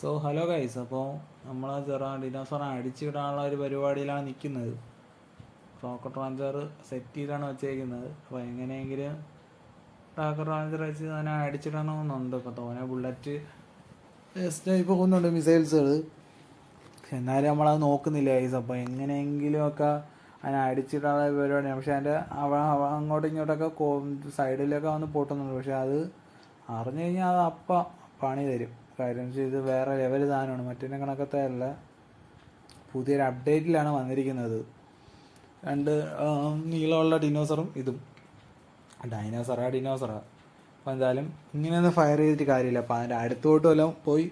So hello guys അപ്പോൾ നമ്മൾ ചെറ ഡിനോസറെ അടിച്ചിടാനുള്ള ഒരു പരിപാടിയിലാണ് നിൽക്കുന്നത് റോക്കറ്റ് റാഞ്ചർ സെറ്റ് ചെയ്താണ് വെച്ചേക്കുന്നത്. അപ്പോൾ എങ്ങനെയെങ്കിലും റോക്കറ്റ് റാഞ്ചർ വെച്ച് തന്നെ അടിച്ചിടണമെന്നുണ്ട്. ഇപ്പോൾ തോനെ ബുള്ളറ്റ് ജസ്റ്റ് പോകുന്നുണ്ട് മിസൈൽസുകൾ എന്നാലും നമ്മളത് നോക്കുന്നില്ല ഗൈസ് അപ്പോൾ എങ്ങനെയെങ്കിലുമൊക്കെ അതിനെ അടിച്ചിടാനുള്ള പരിപാടിയാണ്. പക്ഷേ അതിന്റെ അങ്ങോട്ടും ഇങ്ങോട്ടൊക്കെ സൈഡിലൊക്കെ വന്ന് പൊട്ടുന്നുണ്ട്. പക്ഷേ അത് അറിഞ്ഞു കഴിഞ്ഞാൽ അത് അപ്പം പണി തരും. കാര്യം വെച്ചാൽ ഇത് വേറെ ലെവൽ സാധനമാണ് മറ്റേ കണക്കത്തെ അല്ല പുതിയൊരു അപ്ഡേറ്റിലാണ് വന്നിരിക്കുന്നത്. രണ്ട് നീളമുള്ള ഡിനോസറും ഇതും. ഡൈനോസറാ ഡിനോസറാ അപ്പോൾ എന്തായാലും ഇങ്ങനെയൊന്നും ഫയർ ചെയ്തിട്ട് കാര്യമില്ല. അപ്പോൾ അതിന്റെ അടുത്തോട്ട് വല്ലതും പോയി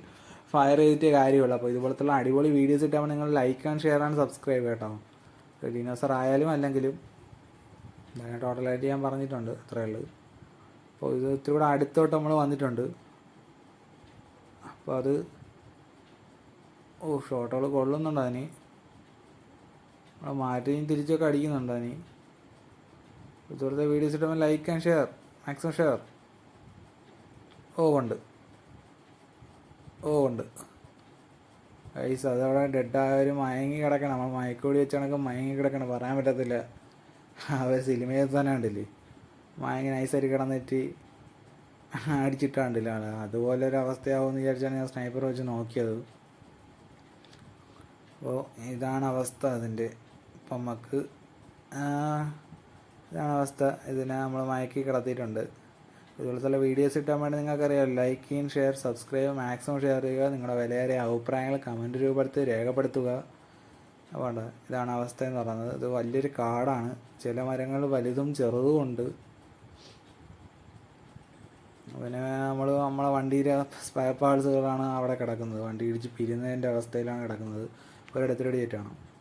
ഫയർ ചെയ്തിട്ട് കാര്യമുള്ളൂ. അപ്പോൾ ഇതുപോലത്തുള്ള അടിപൊളി വീഡിയോസ് ഇട്ടാൽ നിങ്ങൾ like and share and subscribe കേട്ടോ. ഡിനോസർ ആയാലും അല്ലെങ്കിലും. ടോട്ടലായിട്ട് ഞാൻ പറഞ്ഞിട്ടുണ്ട്. അത്രയേ ഉള്ളൂ. അപ്പോൾ ഇത് ഇത്തിരി കൂടെ അടുത്തോട്ട് നമ്മൾ വന്നിട്ടുണ്ട്. അപ്പോൾ അത് ഓ ഷോട്ടുകൾ കൊള്ളുന്നുണ്ട് അതിന്. നമ്മളെ മാറ്റിയും തിരിച്ചൊക്കെ അടിക്കുന്നുണ്ട് അതിന്. ഇതുപോലത്തെ videos ഇട്ടുമ്പോൾ like and share maximum share ഓ ഉണ്ട്. ഓ ഉണ്ട്. ഐസ് അതവിടെ ഡെഡായവർ മയങ്ങി കിടക്കണം. നമ്മൾ മയക്കോടി വെച്ചാണെങ്കിൽ മയങ്ങി കിടക്കണം. പറയാൻ പറ്റത്തില്ല. അവർ സിനിമയിൽ തന്നെ ഉണ്ടല്ലേ മയങ്ങി നൈസായിട്ട് കിടന്നിട്ട് അടിച്ചിട്ടാണ്ടില്ല. ആൾ അതുപോലെ ഒരു അവസ്ഥയാവുമെന്ന് വിചാരിച്ചാണ് ഞാൻ സ്നൈപ്പർ വെച്ച് നോക്കിയത്. അപ്പോൾ ഇതാണ് അവസ്ഥ അതിന്റെ. ഇപ്പം നമുക്ക് ഇതാണ് അവസ്ഥ. ഇതിനെ നമ്മൾ മയക്കി കിടത്തിയിട്ടുണ്ട്. ഇതുപോലത്തെ വീഡിയോസ് ഇട്ടാൻ വേണ്ടി നിങ്ങൾക്കറിയാം. ലൈക്ക് ചെയ്യും ഷെയർ സബ്സ്ക്രൈബ് മാക്സിമം ഷെയർ ചെയ്യുക. നിങ്ങളുടെ വിലയേറിയ അഭിപ്രായങ്ങൾ കമന്റ് രൂപപ്പെടുത്തി രേഖപ്പെടുത്തുക. അപ്പോൾ ഇതാണ് അവസ്ഥ എന്ന് പറയുന്നത്. ഇത് വലിയൊരു കാടാണ്. ചില മരങ്ങൾ വലുതും ചെറുതും ഉണ്ട്. പിന്നെ നമ്മൾ നമ്മളെ വണ്ടിയിലെ സ്പെയർ പാർട്സുകളാണ് അവിടെ കിടക്കുന്നത്. വണ്ടി ഇടിച്ച് പിരിയുന്നതിന്റെ അവസ്ഥയിലാണ് കിടക്കുന്നത്. ഒരിടത്തിലൂടെ ചേറ്റാണ്